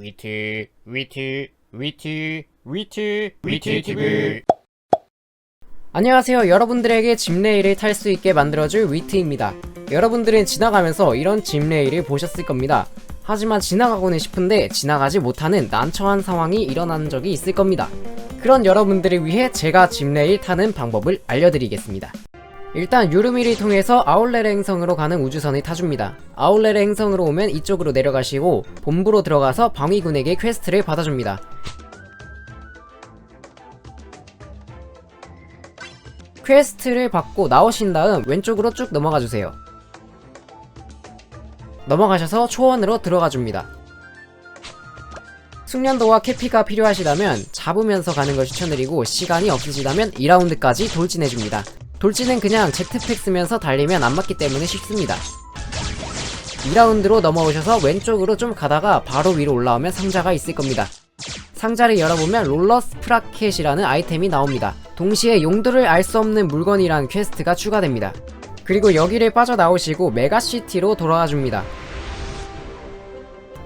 위트 위트 위트 위트 위트 TV 안녕하세요. 여러분들에게 집 레일을 탈 수 있게 만들어줄 위트입니다. 여러분들은 지나가면서 이런 집 레일을 보셨을 겁니다. 하지만 지나가고는 싶은데 지나가지 못하는 난처한 상황이 일어난 적이 있을 겁니다. 그런 여러분들을 위해 제가 집 레일 타는 방법을 알려드리겠습니다. 일단 유르미를 통해서 아울렛 행성으로 가는 우주선을 타줍니다. 아울렛 행성으로 오면 이쪽으로 내려가시고 본부로 들어가서 방위군에게 퀘스트를 받아줍니다. 퀘스트를 받고 나오신 다음 왼쪽으로 쭉 넘어가 주세요. 넘어가셔서 초원으로 들어가 줍니다. 숙련도와 캐피가 필요하시다면 잡으면서 가는 걸 추천드리고 시간이 없으시다면 2라운드까지 돌진해줍니다. 돌진은 그냥 제트팩 쓰면서 달리면 안 맞기 때문에 쉽습니다. 2라운드로 넘어오셔서 왼쪽으로 좀 가다가 바로 위로 올라오면 상자가 있을 겁니다. 상자를 열어보면 롤러 스프라켓이라는 아이템이 나옵니다. 동시에 용도를 알 수 없는 물건이란 퀘스트가 추가됩니다. 그리고 여기를 빠져나오시고 메가시티로 돌아와 줍니다.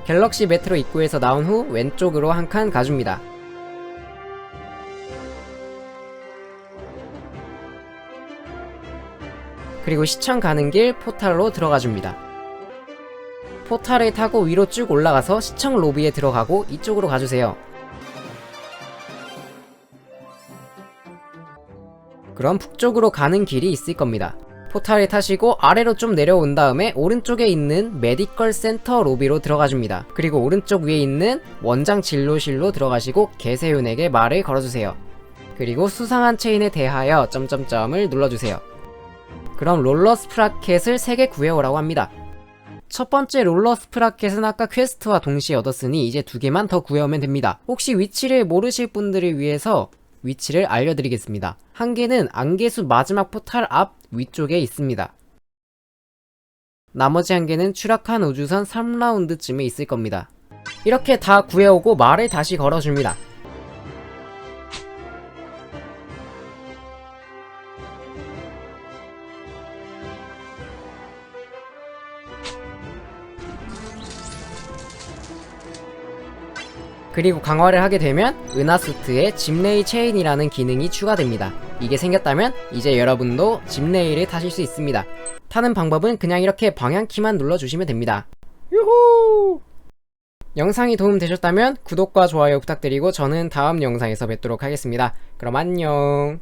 갤럭시 메트로 입구에서 나온 후 왼쪽으로 한 칸 가줍니다. 그리고 시청 가는 길 포탈로 들어가 줍니다. 포탈을 타고 위로 쭉 올라가서 시청 로비에 들어가고 이쪽으로 가주세요. 그럼 북쪽으로 가는 길이 있을 겁니다. 포탈을 타시고 아래로 좀 내려온 다음에 오른쪽에 있는 메디컬 센터 로비로 들어가 줍니다. 그리고 오른쪽 위에 있는 원장 진료실로 들어가시고 개세윤에게 말을 걸어주세요. 그리고 수상한 체인에 대하여 점점점을 눌러주세요. 그럼 롤러 스프라켓을 3개 구해오라고 합니다. 첫 번째 롤러 스프라켓은 아까 퀘스트와 동시에 얻었으니 이제 두 개만 더 구해오면 됩니다. 혹시 위치를 모르실 분들을 위해서 위치를 알려드리겠습니다. 한 개는 안개수 마지막 포탈 앞 위쪽에 있습니다. 나머지 한 개는 추락한 우주선 3라운드쯤에 있을 겁니다. 이렇게 다 구해오고 말을 다시 걸어줍니다. 그리고 강화를 하게 되면 은하수트에 집레이 체인이라는 기능이 추가됩니다. 이게 생겼다면 이제 여러분도 집레이를 타실 수 있습니다. 타는 방법은 그냥 이렇게 방향키만 눌러주시면 됩니다. 유후! 영상이 도움되셨다면 구독과 좋아요 부탁드리고 저는 다음 영상에서 뵙도록 하겠습니다. 그럼 안녕!